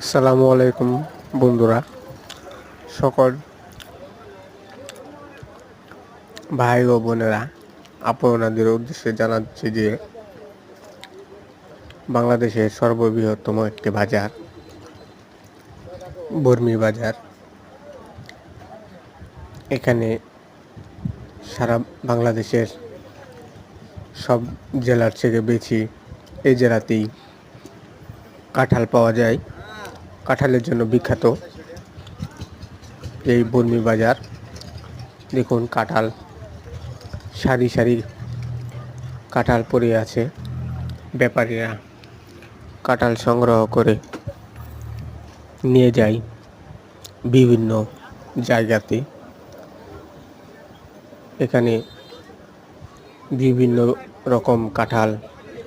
আসসালামু আলাইকুম বন্ধুরা, সকল ভাই ও বোনেরা, আপনাদের উদ্দেশ্যে জানাচ্ছি যে বাংলাদেশের সর্ববৃহত্তম একটি বাজার, বর্মি বাজার। এখানে সারা বাংলাদেশের সব জেলার থেকে বেশি এই জেলাতেই কাঁঠাল পাওয়া যায়। কাঁঠালের জন্য বিখ্যাত এই বর্মি বাজার। দেখুন কাঁঠাল, সারি সারি কাঁঠাল পড়ে আছে। ব্যাপারীরা কাঁঠাল সংগ্রহ করে নিয়ে যায় বিভিন্ন জায়গাতে। এখানে বিভিন্ন রকম কাঁঠাল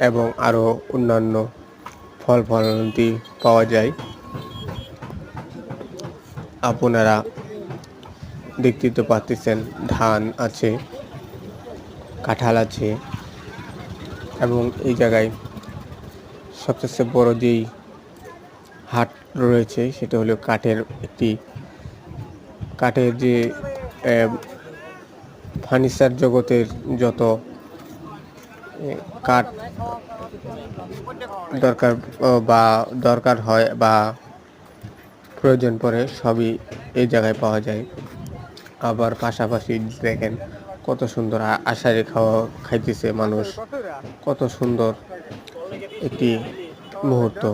এবং আরও অন্যান্য ফল ফলান্তি পাওয়া যায়। আপনারা দেখতে তো পাচ্ছেন ধান আছে, কাঁঠাল আছে এবং এই জায়গায় সবচেয়ে বড় যেই হাট রয়েছে সেটা হলো কাঠের একটি, কাঠের যে ফার্নিচার জগতের যত কাঠ দরকার, বা দরকার হয় বা প্রয়োজন পড়ে সবই এই জায়গায় পাওয়া যায়। আবার পাশাপাশি দেখেন কত সুন্দর আষাঢ়ে খাওয়া খাইতেছে মানুষ। কত সুন্দর একটি মুহূর্ত।